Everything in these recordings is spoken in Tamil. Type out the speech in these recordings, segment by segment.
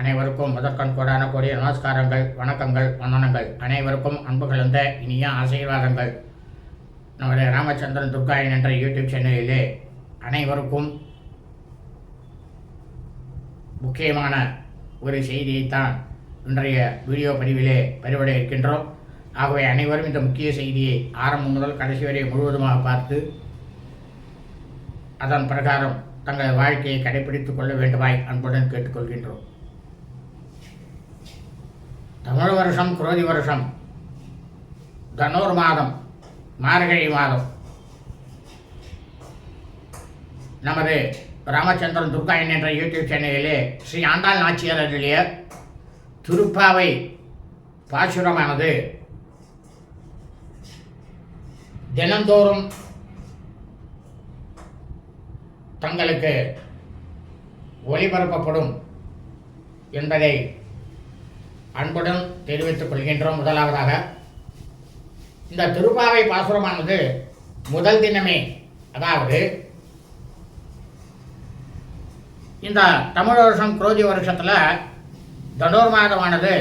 அனைவருக்கும் முதற்கண் கோடான கோடிய நமஸ்காரங்கள் வணக்கங்கள் வந்தனங்கள் அனைவருக்கும் அன்பு கலந்த இனிய ஆசீர்வாதங்கள். நம்முடைய ராமச்சந்திரன் துர்காயன் என்ற யூடியூப் சேனலிலே அனைவருக்கும் முக்கியமான ஒரு செய்தியைத்தான் இன்றைய வீடியோ பதிவிலே பதிவிட இருக்கின்றோம். ஆகவே அனைவரும் இந்த முக்கிய செய்தியை ஆரம்பம் முதல் கடைசி வரை முழுவதுமாக பார்த்து அதன் பிரகாரம் தங்கள் வாழ்க்கையை கடைபிடித்துக் கொள்ள வேண்டுமாய் அன்புடன் கேட்டுக்கொள்கின்றோம். தமிழ் வருஷம் குரோதி வருஷம் தனூர் மாதம் மார்கழி மாதம் நமது ராமச்சந்திரன் துர்காயன் என்ற யூடியூப் சேனலிலே ஸ்ரீ ஆண்டாள் நாச்சியார் அருளிய திருப்பாவை பாசுரமானது தினந்தோறும் தங்களுக்கு ஒளிபரப்பப்படும் என்பதை அன்புடன் தெரிவித்துக் கொள்கின்றோம் முதலாவதாக. இந்த திருப்பாவை பாசுரமானது முதல் தினமே அதாவது இந்த தமிழ் வருஷம் குரோதி வருஷத்தில் தனோர் மாதமானது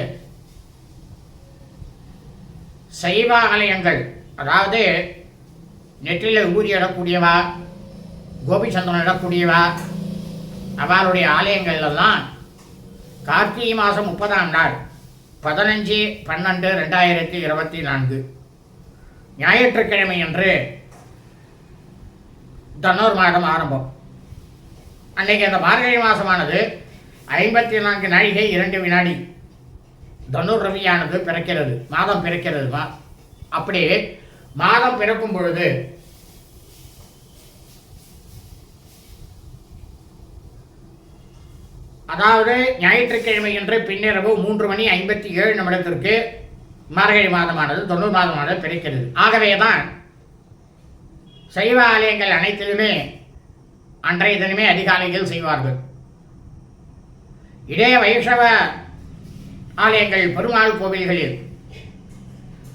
சைவ ஆலயங்கள் அதாவது நெற்றியில் ஊறியிடக்கூடியவா கோபிச்சந்திரன் இடக்கூடியவா அவளுடைய ஆலயங்கள்லாம் கார்த்திகை மாதம் முப்பதாம் நாள். பதினஞ்சு பன்னெண்டு ரெண்டாயிரத்தி இருபத்தி நான்கு. ஞாயிற்றுக்கிழமை அன்று தன்னூர் மாதம் ஆரம்பம். அன்னைக்கு அந்த மார்கழி மாதமானது ஐம்பத்தி நான்கு நாழிகை இரண்டு வினாடி தனுர் ரவியானது பிறக்கிறது. மாதம் பிறக்கிறது. அப்படி மாதம் பிறக்கும் பொழுது அதாவது ஞாயிற்றுக்கிழமை என்று பின்னிரவு மூன்று மணி ஐம்பத்தி ஏழு நிமிடத்திற்கு மார்கழி மாதமானது தொண்ணூறு மாதமானது பிறக்கிறது. ஆகவே தான் சைவ ஆலயங்கள் அனைத்திலுமே அன்றைய தினமே அதிகாலையில் செய்வார்கள். இதே வைஷ்ணவ ஆலயங்கள் பெருமாள் கோவில்களில்.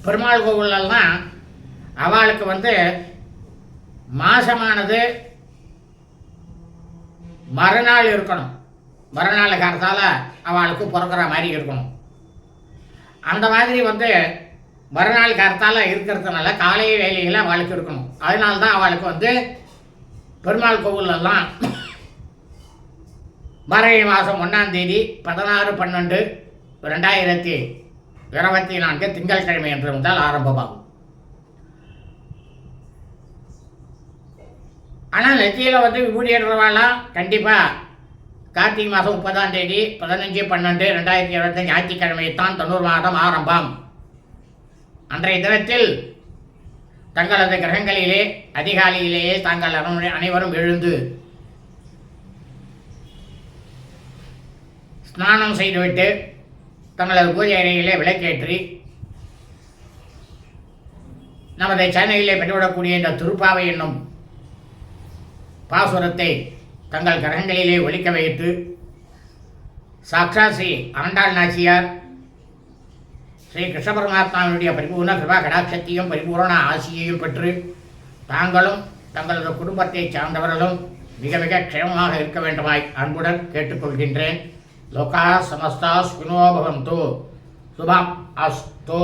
பெருமாள் கோவிலெல்லாம் அவளுக்கு வந்து மாசமானது மறுநாள் இருக்கணும். மறுநாள் காலத்தால் அவளுக்கு பிறக்கிற மாதிரி இருக்கணும். அந்த மாதிரி வந்து மறுநாள் காரத்தால் இருக்கிறதுனால காலை வேலையில் அவளுக்கு இருக்கணும். அதனால தான் அவளுக்கு வந்து பெருமாள் கோவிலெல்லாம் மறை மாதம் ஒன்றாம் தேதி பதினாறு பன்னெண்டு ரெண்டாயிரத்தி இருபத்தி நான்கு திங்கட்கிழமை என்று முதல் ஆரம்பமாகும். ஆனால் நெத்தியில் வந்து விபூதி ஏற்றவாலாம் கண்டிப்பாக கார்த்திகை மாதம் முப்பதாம் தேதி பதினஞ்சு பன்னெண்டு ரெண்டாயிரத்தி இருபத்தஞ்சு ஞாயிற்றுக்கிழமை தான் தொண்ணூறு மாதம் ஆரம்பம். அன்றைய தினத்தில் தங்களது கிரகங்களிலே அதிகாலையிலேயே தாங்கள் அனைவரும் எழுந்து ஸ்நானம் செய்துவிட்டு தங்களது பூஜை அறையிலே விளக்கேற்றி நமது சென்னையிலே பெற்றுவிடக்கூடிய இந்த திருப்பாவை என்னும் பாசுரத்தை தங்கள் கிரகங்களிலே ஒலிக்க வைத்து சாக்ஷா ஸ்ரீ ஆண்டாள் நாச்சியார் ஸ்ரீ கிருஷ்ண பரமாத்மாவினுடைய பரிபூர்ண கிருபா கடாட்சத்தையும் பரிபூரண ஆசியையும் பெற்று தாங்களும் தங்களது குடும்பத்தைச் சார்ந்தவர்களும் மிக மிக க்ஷேமமாக இருக்க வேண்டுமாய் அன்புடன் கேட்டுக்கொள்கின்றேன். லோகா சமஸ்தா சுனோ சுபம் அஸ்தோ.